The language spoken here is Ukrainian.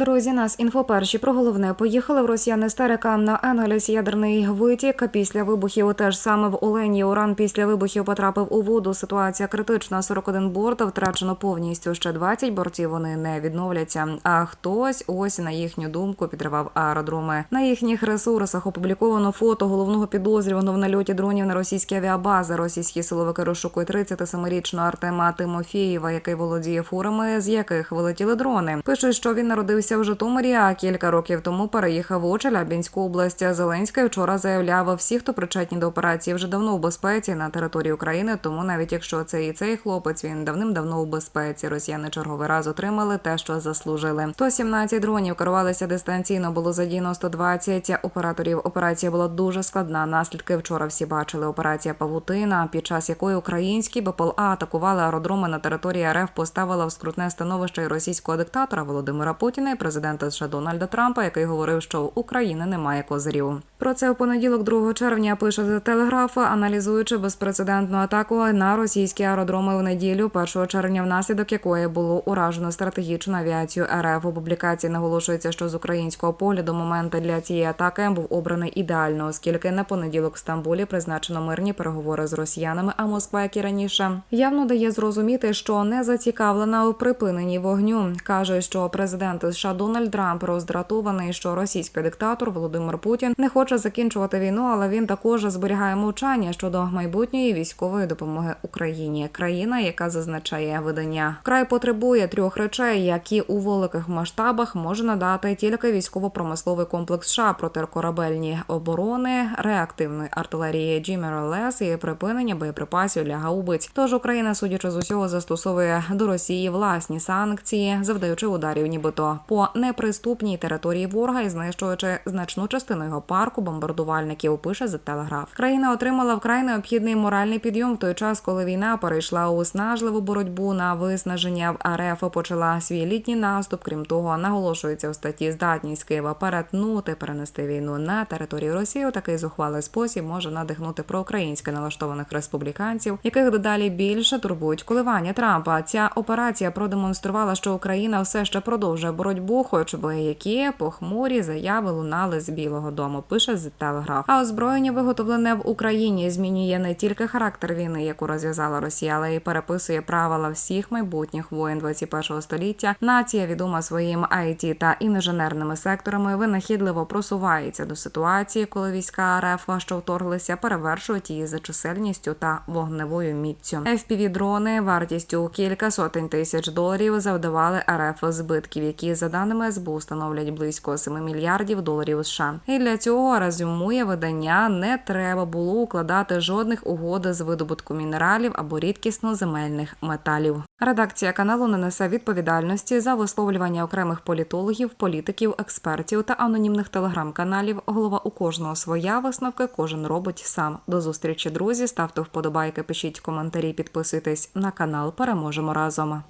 Друзі, нас інфоперші про головне поїхали в росіяни старика на Енгельс ядерний витік. Після вибухів теж саме в Олені уран після вибухів потрапив у воду. Ситуація критична. 41 борт втрачено повністю. Ще 20 бортів вони не відновляться. А хтось ось на їхню думку підривав аеродроми. На їхніх ресурсах опубліковано фото головного підозрюваного в нальоті дронів на російські авіабази. Російські силовики розшукують 37-річного Артема Тимофєєва, який володіє фурами, з яких вилетіли дрони. Пишуть, що він народився в Житомирі, а кілька років тому переїхав у Челябінську область. Зеленський вчора заявляв, всі, хто причетні до операції, вже давно у безпеці на території України. Тому навіть якщо це і цей хлопець, він давним-давно у безпеці. Росіяни черговий раз отримали те, що заслужили. 117 дронів керувалися дистанційно. Було задіяно 120 операторів. Операція була дуже складна. Наслідки вчора всі бачили. Операція Павутина, під час якої українські БПЛА атакували аеродроми на території РФ, поставила в скрутне становище російського диктатора Володимира Путіна президента США Дональда Трампа, який говорив, що у України немає козирів. Про це у понеділок, 2 червня, пише The Telegraph, аналізуючи безпрецедентну атаку на російські аеродроми в неділю, 1 червня, внаслідок якої було уражено стратегічну авіацію РФ. У публікації наголошується, що з українського погляду момент для цієї атаки був обраний ідеально, оскільки на понеділок в Стамбулі призначено мирні переговори з росіянами. А Москва, як і раніше, явно дає зрозуміти, що не зацікавлена у припиненні вогню. каже, що президент США Дональд Трамп роздратований, що російський диктатор Володимир Путін не хоче закінчувати війну, але він також зберігає мовчання щодо майбутньої військової допомоги Україні. Країна, яка зазначає видання, край потребує трьох речей, які у великих масштабах може надати тільки військово-промисловий комплекс США протикорабельні оборони, реактивної артилерії GMLRS і припинення боєприпасів для гаубиць. Тож Україна, судячи з усього, застосовує до Росії власні санкції, завдаючи ударів, нібито по неприступній території ворога і знищуючи значну частину його парку бомбардувальників. Пише за телеграф. Країна отримала вкрай необхідний моральний підйом в той час, коли війна перейшла у снажливу боротьбу на виснаження в РФ почала свій літній наступ. Крім того, наголошується у статті здатність Києва перетнути перенести війну на територію Росії. У такий зухвалий спосіб може надихнути проукраїнськи налаштованих республіканців, яких дедалі більше турбують коливання Трампа. Ця операція продемонструвала, що Україна все ще продовжує боротьбу, хоч би які похмурі заяви лунали з Білого Дому. Пише з Телеграф. А озброєння виготовлене в Україні змінює не тільки характер війни, яку розв'язала Росія, але й переписує правила всіх майбутніх воєн 21 століття. Нація відома своїм IT та інженерними секторами винахідливо просувається до ситуації, коли війська РФ, що вторглися, перевершують її за чисельністю та вогневою міцю. fpv дрони вартістю кілька сотень тисяч доларів завдавали РФ збитків, які за даними СБУ становлять близько 7 мільярдів доларів США. І для цього резюмує видання не треба було укладати жодних угод з видобутку мінералів або рідкісно земельних металів. Редакція каналу не несе відповідальності за висловлювання окремих політологів, політиків, експертів та анонімних телеграм-каналів. Голова у кожного своя висновки кожен робить сам. До зустрічі, друзі. Ставте вподобайки, пишіть коментарі, підписуйтесь на канал. Переможемо разом.